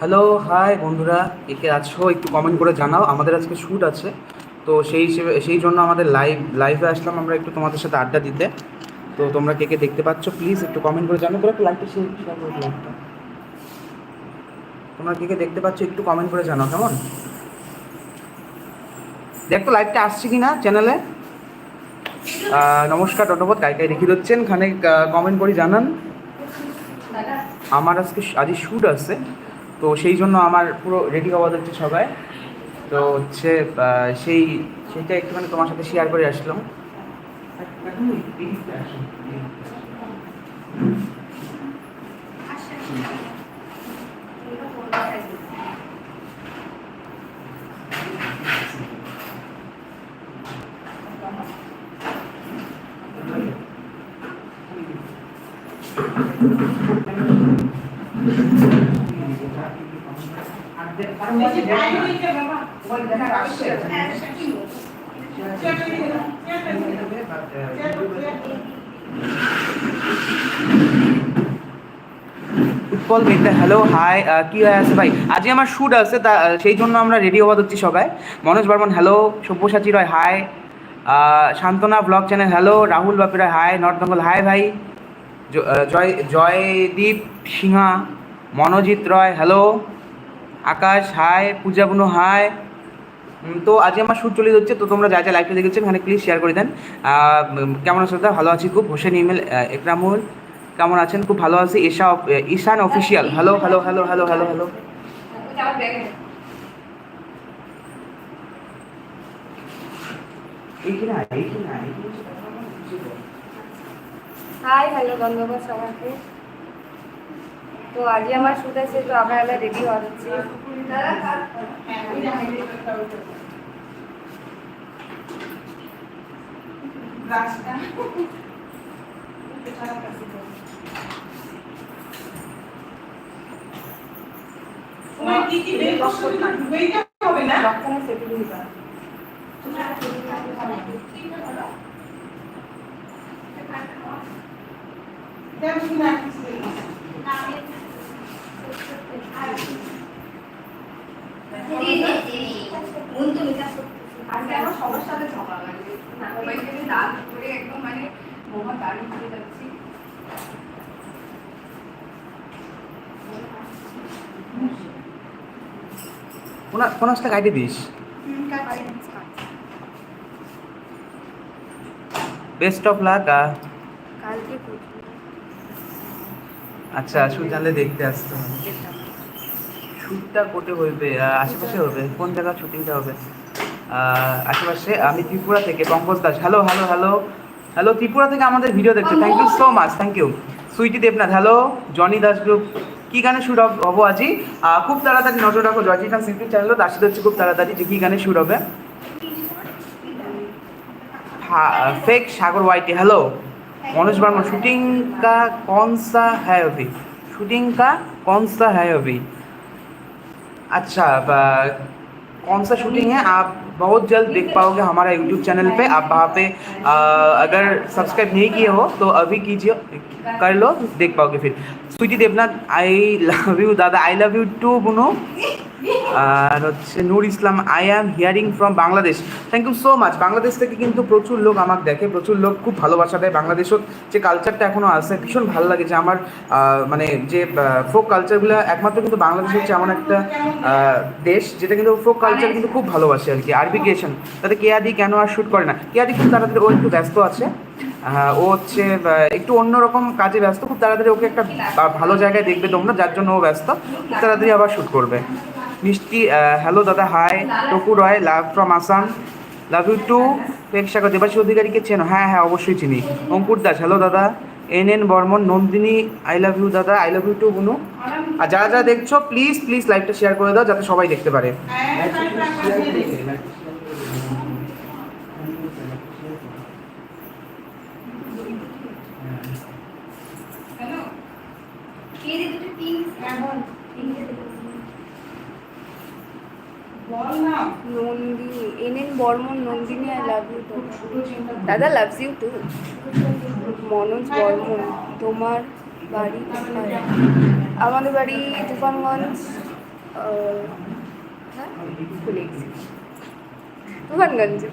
Hello hi বন্ধুরা একে আছো? একটু কমেন্ট করে জানাও। আমাদের আজকে শ্যুট আছে। তো সেই হিসেবে, সেই জন্য আমাদের লাইভ লাইভে আসলাম আমরা একটু তোমাদের সাথে আড্ডা দিতে। তো তোমরা কে কে দেখতে পাচ্ছ প্লিজ একটু কমেন্ট করে জানাও। তোরা একটু লাইভটা শেয়ার করে লাইভটা তোমরা কে কে দেখতে পাচ্ছ, একটু কমেন্ট করে জানাও, কেমন? দেখ লাইভটা আসছে কি না চ্যানেলে নমস্কার টটপথ কাই কাই রেখে দিচ্ছেন। খানে কমেন্ট করে, জানান। আমার আজকে আজই শ্যুট আছে, তো সেই জন্য আমার পুরো রেডি হওয়া যাচ্ছে সবাই। তো হচ্ছে সেই সেটা একটুখানি তোমার সাথে শেয়ার করে আসলাম। উৎপল মিত্র হ্যালো হাই কি হয়ে আছে ভাই? আজকে আমার শ্যুট আছে তা সেই জন্য আমরা রেডি হওয়া হচ্ছি সবাই। Manoj Barman hello Sabyasachi Roy hi Shantana blog channel hello Rahul Bapi Roy hi north Bengal hi ভাই। Joy Joydeep Sinha Manojit Roy hello Akash hi Puja Bunu hi um, তো আজকে আমার শ্যুট চলে যাচ্ছে, তো তোমরা যা যা লাইভটা দেখেছেন এখানে প্লিজ শেয়ার করে দেন। কেমন আছো দাদা ভালো আছি, খুব হোসেন ইমেল একরামুল, কেমন আছেন? খুব ভালো আছি, Isha, Ishan official hello hello hello hello hello hello hi hello ধন্যবাদ সবাইকে তো আজকে আমার শুট আছে তো আমরা রেডি হওয়া যাচ্ছি। লক্ষণে সেটুকু দিতে হবে। আজকে আমার সবার সাথে ঝগড়া লাগে সবাইকে আমি রাগ করে একদম মানে বোমা গাড়ি চলে যাচ্ছি কোনা কোনাসটা গাইডে দিস বেস্ট অফ লাক আচ্ছা শুট জানলে দেখতে আসতে হবে। শ্যুটটা কোথায় হবে আশেপাশে হবে কোন জায়গা শুটিংটা হবে? আশেপাশে আমি ত্রিপুরা থেকে Pankaj Das. Hello hello hello hello Tripura থেকে আমাদের ভিডিও দেখতে। Thank you so much thank you Sweety Debnath hello Johnny Das group কী গানে শুট হব আজি? খুব তাড়াতাড়ি নজর রাখো জয়জি খান সিম্পি চ্যানেল দাসিদ হচ্ছে খুব তাড়াতাড়ি যে কী গানে শুট হবে। Fake Sagar YT hello Manoj Barma shooting কা কনসা হ্যাঁ অভি? শুটিং কা কনসা হ্যাঁ অভি? अच्छा कौन सा शूटिंग है? आप बहुत जल्द देख पाओगे हमारा यूट्यूब चैनल पे आप वहाँ पे आ, अगर सब्सक्राइब नहीं किए हो तो अभी कीजिए कर लो देख पाओगे फिर Sweety Debnath I love you दादा आई लव यू टू बुनो আর হচ্ছে Noor Islam I am hearing from Bangladesh thank you so much Bangladesh থেকে কিন্তু প্রচুর লোক আমাকে দেখে প্রচুর লোক খুব ভালোবাসা দেয় বাংলাদেশত যে কালচারটা এখনও আছে ভীষণ ভালো লাগে যে আমার আহ, মানে যে ফোক কালচারগুলো একমাত্র কিন্তু বাংলাদেশ হচ্ছে এমন একটা আহ, দেশ যেটা কিন্তু ফোক কালচার কিন্তু খুব ভালোবাসে আর কি আরবি ক্রিয়েশন তাতে কেয়াদি কেন আর শ্যুট করে না? কেয়াদি খুব তাড়াতাড়ি, ও একটু ব্যস্ত আছে। ও হচ্ছে একটু অন্যরকম কাজে ব্যস্ত, খুব তাড়াতাড়ি ওকে একটা ভালো জায়গায় দেখবে তোমরা, যার জন্য ও ব্যস্ত, খুব তাড়াতাড়ি আবার শ্যুট করবে। মিষ্টি হ্যালো দাদা hi Toku Roy love from Assam love you too প্রেক্ষাগর Debashi অধিকারীকে চেনো হ্যাঁ হ্যাঁ অবশ্যই চিনি। অঙ্কুর দাস হ্যালো দাদা N N Barman, Nandini I love you দাদা আই লাভ ইউ টু বুনু। আর যারা যারা দেখছ প্লিজ প্লিজ লাইভটা শেয়ার করে দাও, যাতে সবাই দেখতে পারে হ্যালো কে রে দুটো টিম এখন বল না Nandini N N Barman Nandini I love you দাদা loves you too Manoj Barman তোমার বাড়ি আমাদের বাড়ি তুফানগঞ্জ হ্যাঁ, ভুলে গেছি। তুফানগঞ্জে।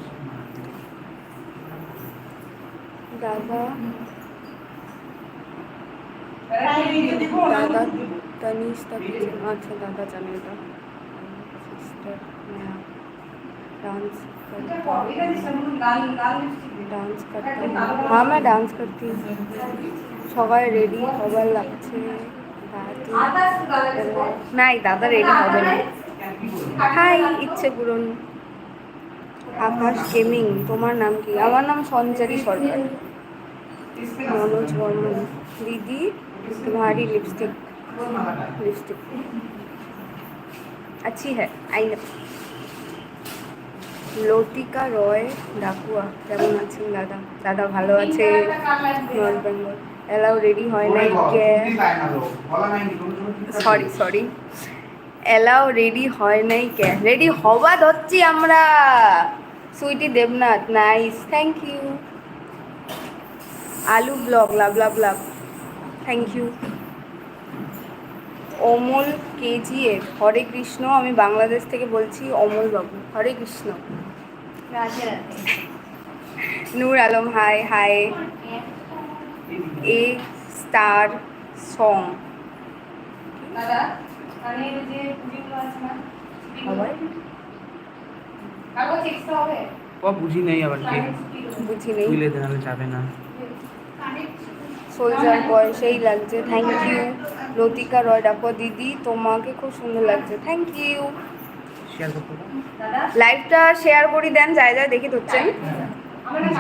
দাদা দাদা তানিস্তা আচ্ছা দাদা জানে এটা। डांस करता डांस करता हूँ हाँ मैं डांस करती हूँ সবাই রেডি হবার লাগছে নাই দাদা রেডি হবে না হাই ইচ্ছে পূরণ আকাশ গেমিং তোমার নাম কি আমার নাম সঞ্চারী সরকার मनोज वर्मन दीदी तुम्हारी लिपस्टिक लिपस्टिक अच्छी है आई नो লতিকা রয় ডাকুয়া। কেমন আছেন দাদা? দাদা ভালো আছে? নর্থ বেঙ্গল। এলাও রেডি হয় নাই? কে? সরি সরি এলাও রেডি হয় নাই কে? রেডি হবা ধরছি আমরা। Sweety Debnath nice thank you Aloo blog love love love. Thank you Amal KGF Hare Krishna আমি বাংলাদেশ থেকে বলছি Amal Babu Hare Krishna. Nur Alam hi hi A star song. বুঝি নেই আবার বুঝি নেই। যাবে না। সোলজার বয় সেই লাগছে থ্যাংক ইউ লতিকা রয় ডাকো দিদি তোমাকে খুব সুন্দর লাগছে। থ্যাংক ইউ লাইভটা শেয়ার করে দেন যায় যায় দেখি ধরছেন।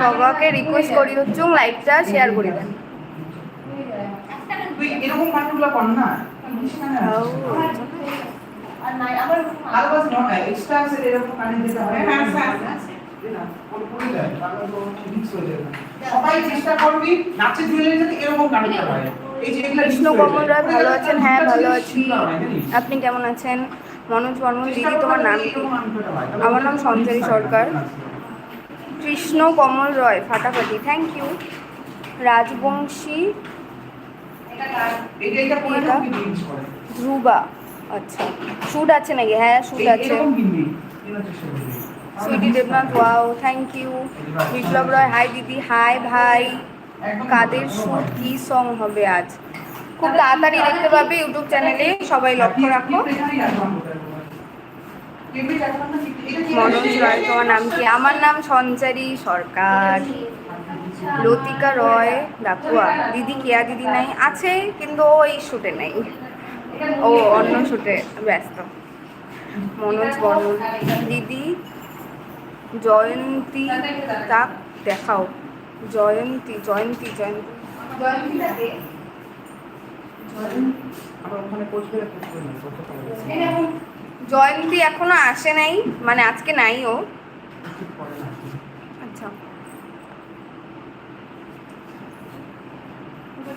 সবাকে রিকোয়েস্ট করি হচ্ছুং লাইভটা শেয়ার করে দেন। এরকম গানগুলো কর না। আও, আর নাই আবার আর বাস নট এক্সট্রা আছে এরকম গানে যেতে হয়। সবাই চেষ্টা করবি নাচে ধুলে যাতে এরকম গানটা হয়। কৃষ্ণ কমল রায় ভালো আছেন হ্যাঁ ভালো আছি? আপনি কেমন আছেন মনোজ বর্মন দিদি, তোমার নাম কি। আমার নাম সঞ্চারী সরকার। কৃষ্ণ কমল রয়, ফাটাফাটি থ্যাংক ইউ রাজবংশী। ধ্রুবা আচ্ছা শুট আছে নাকি হ্যাঁ শুট আছে। Sweety Debnath wow thank you Biplab Roy hi দিদি হাই ভাই কাদের শুট কি সং হবে আজ? খুব তাড়াতাড়ি দেখতে পাবে ইউটিউব চ্যানেলে, সবাই লক্ষ্য রাখো। মনোজ রয়, তোমার নাম কি? আমার নাম সঞ্চারী সরকার। লতিকা রয় ডাকুয়া দিদি কেয়া দিদি নাই, আছে, কিন্তু ও এই শুটে নাই। ও অন্য শুটে ব্যস্ত। মনোজ বর্মন। দিদি, জয়ন্তী, তাক, দেখাও। জয়ন্তী জয়ন্তী জয়ন্তী। জয়ন্তীটাকে জয়ন্তী এখনও আসে নাই মানে আজকে নাই ও। আচ্ছা।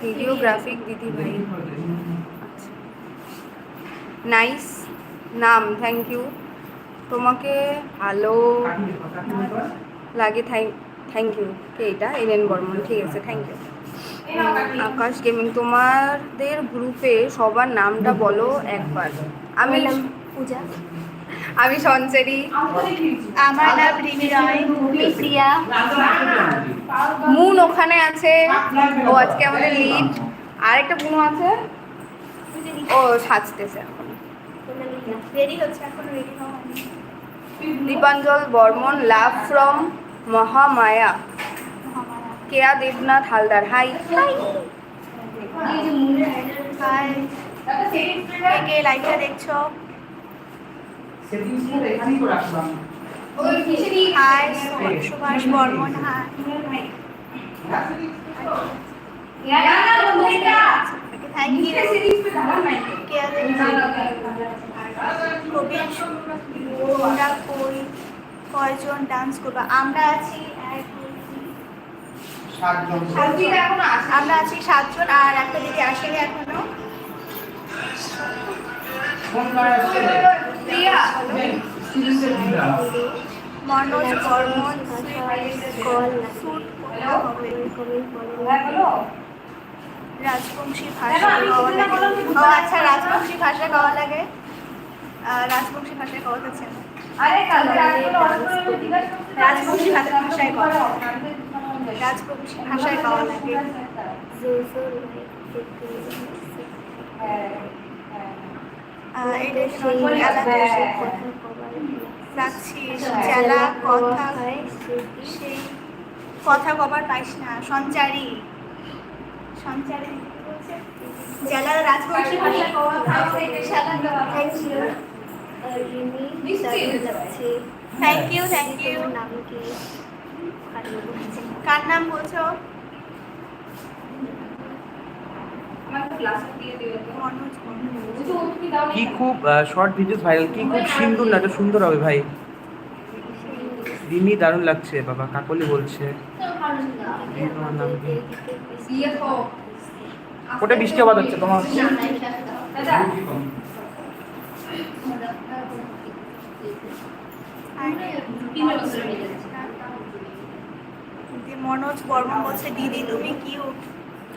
ভিডিওগ্রাফিক দিদি ভাই। আচ্ছা। নাইস নাম থ্যাংক ইউ তোমাকে ভালো লাগে থ্যাংক থ্যাংক ইউ কে এটা? এলেন বর্মন। ঠিক আছে থ্যাংক ইউ আকাশ গেমিং তোমাদের গ্রুপে সবার নামটা বলো একবার। আমি পূজা। আমি সঞ্চারী। আমার নাম রিমি রয় প্রিয়া। মুন ওখানে আছে। ও আজকে আমাদের লিড আর একটা বুনো আছে। ও সাজতেছে এখন। Dipanjal Barman love from Mahamaya. Keya Debnath Haldar hi. কে লাইভটা দেখছ? Hi Subhash Barman hi. কয়জন ডান্স করব? আমরা আছি আমরা আছি সাতজন আর একটা দিদি আসেনি এখনও। মনোজ বর্মন হ্যাঁ রাজবংশী ভাষা গাওয়া লাগে। ও আচ্ছা রাজবংশী ভাষা গাওয়া লাগে। রাজবংশী ভাষায় গাওয়া যাচ্ছে না। আরে কালকে রাতগুলো অর্ডার করে দিলে জিজ্ঞাসা করতে রাজবংশী ভাষা- ভাষায় গাওয়া রাজবংশী ভাষায় লাগে কথা কথা কবার পাইস না সঞ্চারী সঞ্চারী জেলা রাজবংশী ভাষা কওয়া thank you thank you thank you কার নাম বলছো? কি খুব শর্ট ভিডিওস ভাইরাল কি খুব সুন্দর না এটা সুন্দর হবে ভাই। রিমি দারুণ লাগছে বাবা কাকলি বলছে। ওটা বৃষ্টি আবাদ হচ্ছে তোমার দাদা যে মনোজ বর্মন বলছে দিদি তুমি কিউট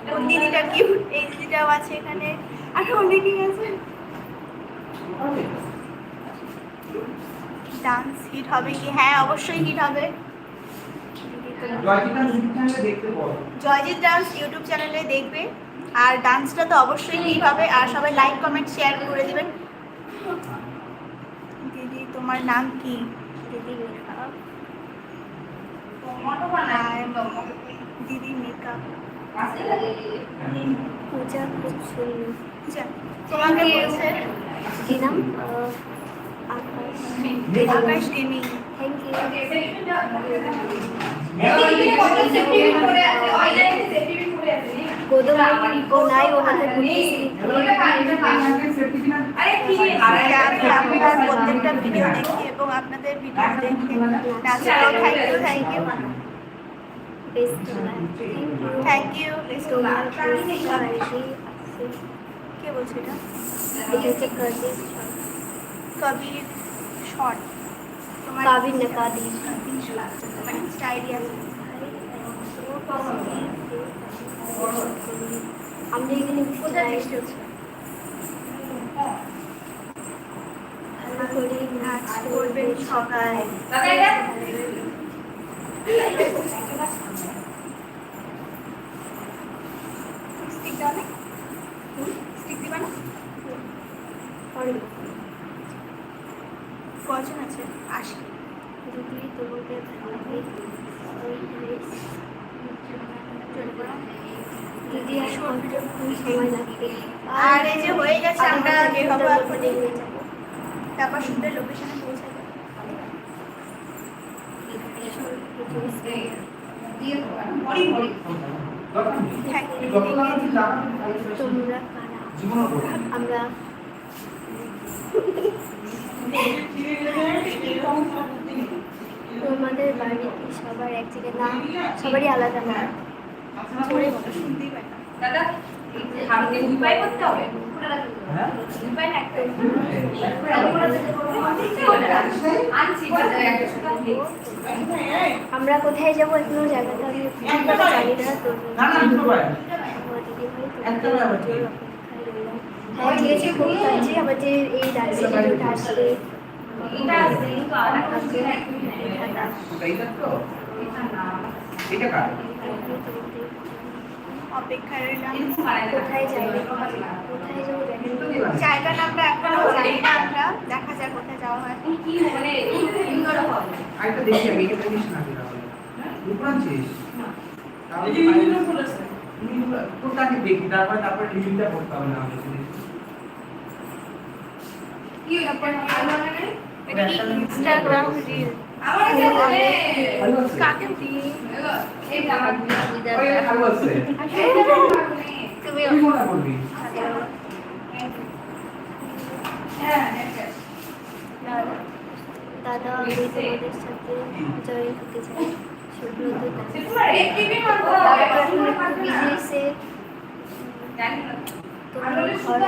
কোন দিদিটা কিউট এই দিদিটাও আছে এখানে। আর অনেকেই আছে। ডান্স হিট হবে কি? হ্যাঁ অবশ্যই হিট হবে। জয়জিৎ ডান্স ইউটিউব চ্যানেলে দেখবে। আর ডান্সটা তো অবশ্যই হিট হবে। আর সবাই লাইক কমেন্ট শেয়ার করে দিবেন। দিদি তোমার নাম কি? আর দিদি মেকআপ পূজা খুব সুন্দর আচ্ছা, তোমাকে বলছে কি নাম Akash Akash gaming thank you গোদমাই আপনার প্রত্যেকটা ভিডিও দেখি এবং আপনাদের ভিডিও দেখে thank you thank you thank you কে বলছে এটা কবির শর্ট কাবির না কাদির আছে আমরা এখানে কোথায় বৃষ্টি হচ্ছে নাচ করবেন সকাল স্টিক দাও না স্টিক দিবা না পারব কজন আছে আশি যদি তোমাদের ভালো লাগে দিদি আর কম্পিউটার খুব সময় লাগবে আর এই যে হয়ে গেছে আমরা আধা বের হব এখনই তারপর সুন্দর লোকেশনে পৌঁছে আমরা তোমাদের বাড়িতে সবার এক জায়গায় না সবারই আলাদা না শুনতেই পাই দাদা করতে হবে। হ্যাঁ? আমরা কোথায় যাব এখনও জায়গাটা জানি না তো। হ্যাঁ ঠিক আছে খুব আবার যে এই এটা কার? অপেক্ষায় রইলাম কোথায় যাবে? কোথায় যাব জায়গার নামটা এখনও জানি না আমরা। দেখা যাক কোথায় যাওয়া হয়। কি মানে সুন্দর হবে। আরেকটা দেখি আমি এটা দেখিস না কি তাহলে। দুটো আনছিস? তাহলে তোরটা আগে দেখি তারপরে তারপরে রিভিউটা করতে হবে না কি ব্যাপার এটা ইনস্টাগ্রাম রিল দাদা আমি তোমাদের সাথে জয়েন হতে চাই সুব্রত দাস এই ঘর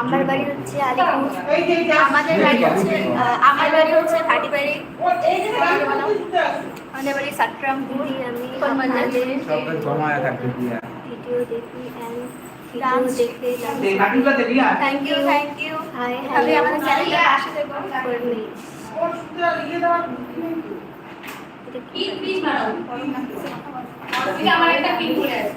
আমার বাড়ি হচ্ছে আলিপুর। আমাদের বাড়ি হচ্ছে আমার বাড়ি হচ্ছে ভাটি বাড়ি আমাদের বাড়ি সাট্রামপুর আমি দিয়া। ভিডিও দেখি অ্যান্ড ভিডিও Dance দেখে দে কাটিংটা দে Riya thank you thank you hi আমাদের পাশে আমার একটা পিন করে আছে।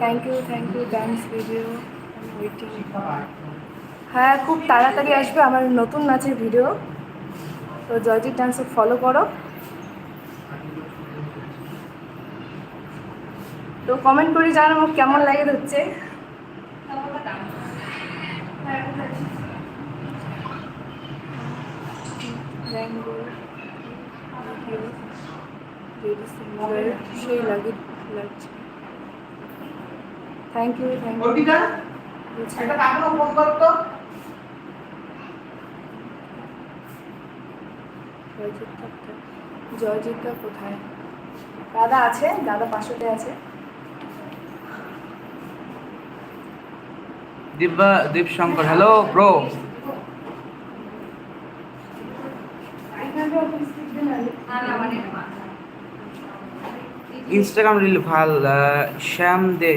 Thank you thank you dance video হ্যাঁ খুব তাড়াতাড়ি আসবে আমার নতুন নাচের ভিডিও তো জয়জিৎ ডান্সে ফলো করো। তো কমেন্ট করে জানাব কেমন লাগে হচ্ছে। সেই লাগে লাগছে। Thank you thank you Arpita একটা কাকুনো ফোন কর তো জয়জিৎটা কোথায়? দাদা আছে? দাদা পাশেতে আছে? Divya Dipshankar hello bro Instagram reel ভালো শ্যাম দে।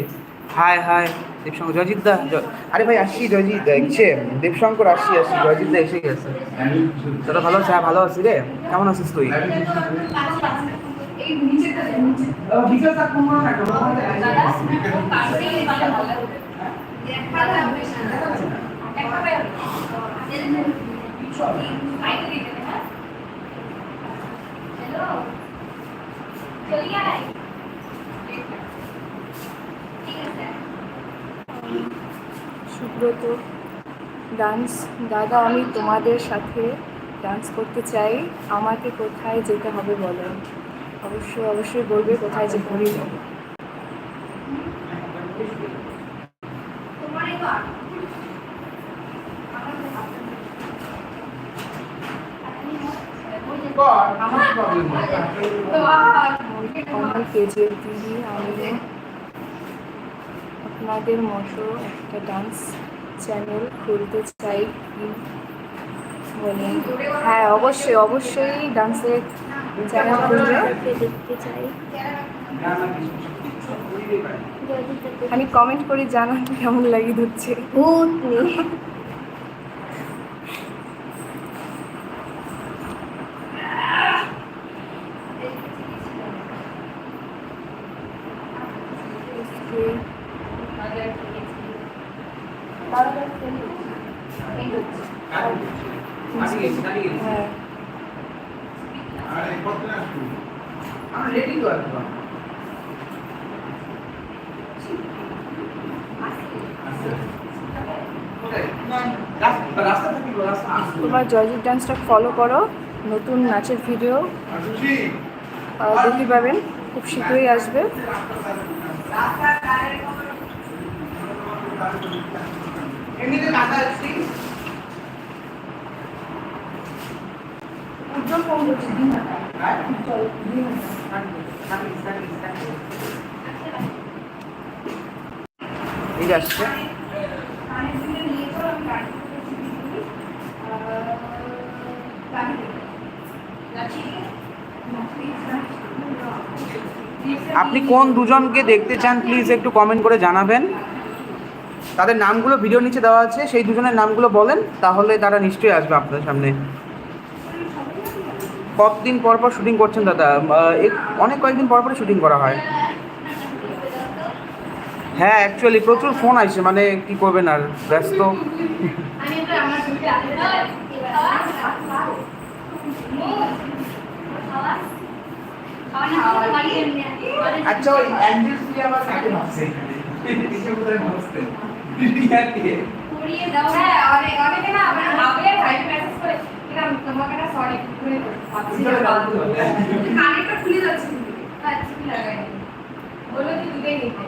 হাই হাই দীপশঙ্কর জয়জিৎ দা আরে ভাই, আসছি, জয়জিৎ দা ইচ্ছে দীপশঙ্কর আসছি আসছি, জয়জিৎ দা এসে গেছে। দাদা, ভালো আছে? হ্যাঁ ভালো আছি রে। কেমন আছিস তুই? এই নিচেটা দেন নিচে দাদা পাশেই ভালো ভালো দেখা যাবে দেখা যাবে বাইরে দিতে না হ্যালো চলিয়ে আয় ঠিক আছে সুব্রত ডান্স। দাদা আমি তোমাদের সাথে ডান্স করতে চাই। আমাকে কোথায় যেতে হবে বলো? অবশ্যই অবশ্যই বলবে কোথায় যেতে হবে আমার কেজিএফ দিদি আমি আপনাদের মতো একটা ডান্স চ্যানেল খুলতে চাই বলে হ্যাঁ অবশ্যই অবশ্যই ডান্সের চ্যানেল খুলবে। দেখতে চাই আমি কমেন্ট করে জানান কেমন লাগিয়ে ধরছে হ্যাঁ আমরা রেডি তো একদম রাস্তা রাস্তা থেকে রাস্তা তোমার জয়জিৎ ডান্সটা ফলো করো। নতুন নাচের ভিডিও দেখতে পাবেন। খুব শীঘ্রই আসবে। দিন এই যে আসছে। আপনি কোন দুজনকে দেখতে চান প্লিজ একটু কমেন্ট করে জানাবেন। তাদের নামগুলো ভিডিও নিচে দেওয়া আছে, সেই দুজনের নামগুলো বলেন, তাহলে তারা নিশ্চয়ই আসবে আপনার সামনে। কতদিন পর পর শুটিং করছেন দাদা? অনেক কয়েকদিন পর পরে শুটিং করা হয়। হ্যাঁ অ্যাকচুয়ালি প্রচুর ফোন আসছে মানে কি করবেন আর, ব্যস্ত আমি তো আমার দুটো আচ্ছা ওই অ্যান্ডেল ফ্রি আবার কাকে ভাবছে এসে কোথায় বসতেন রিয়াকে করিয়ে দাও হ্যাঁ অনেক অনেকে না আমার ভাবে ভাই মেসেজ করে এরকম তোমাকে একটা সরি করে পাচ্ছি ভিতরে না বাদ দিতে হবে। কানেরটা খুলে যাচ্ছে হ্যাঁ চুপি লাগাই বলল যে দুটোই নিতে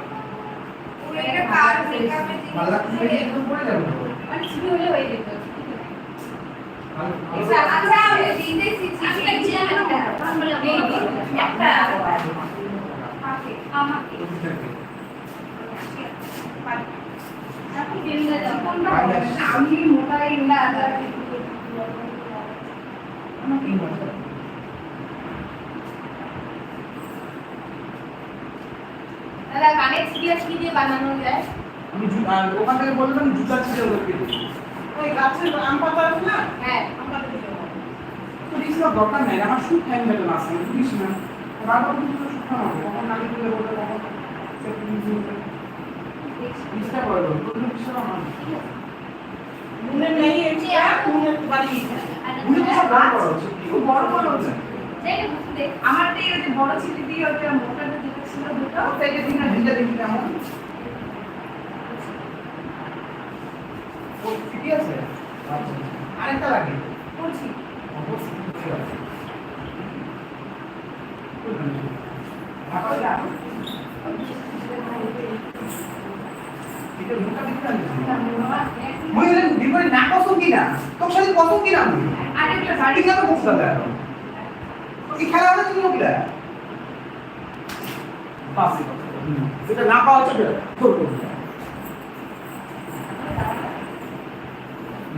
পুরো এটা কার মেকআপের ভালো লাগছে দেখে একদম পড়ে যাবে তো। মানে চুপি হলে হয়ে যেত ভালো- ভালো আচ্ছা লাগছে। আচ্ছা আমি শিখছি একটা আমাকে না দাদা, কানের সিরিয়াস কি দিয়ে বানানো যায় আমি ওখান থেকে বললাম জুতা দিতে। ওই গাছের আম পাতা আছে না? হ্যাঁ। আম পাতা দিয়ে দাও। তো রিস্ক দরকার নেই আমার শুট টাইম লাগে না আসলে বুঝিস না? বারবার কিন্তু শুট খাওয়াবো কখন নাকি তুলে বলবে কখন সে তুমি বলবে চেষ্টা করে দেবো তোর বিষয় নেই এটা বাড়ি তো বড় বড় হচ্ছে কি বড় বড় হচ্ছে। আমার তো এই বড় ছিলি দিয়ে ওটা মোটা দুটো ছিল দুটো থেকে দিন না দিলে দেখি কেমন। ও ঠিকই আছে? আচ্ছা আরেকটা লাগে। করছি। ঠিক বিপরীত না কসম কিনা? তোর সাথে কসম কিনা আরেকটা গাড়ি। কেন বসতে দেয় এই খেলা হলে তুমি কিনা পাসি এটা না পাওয়া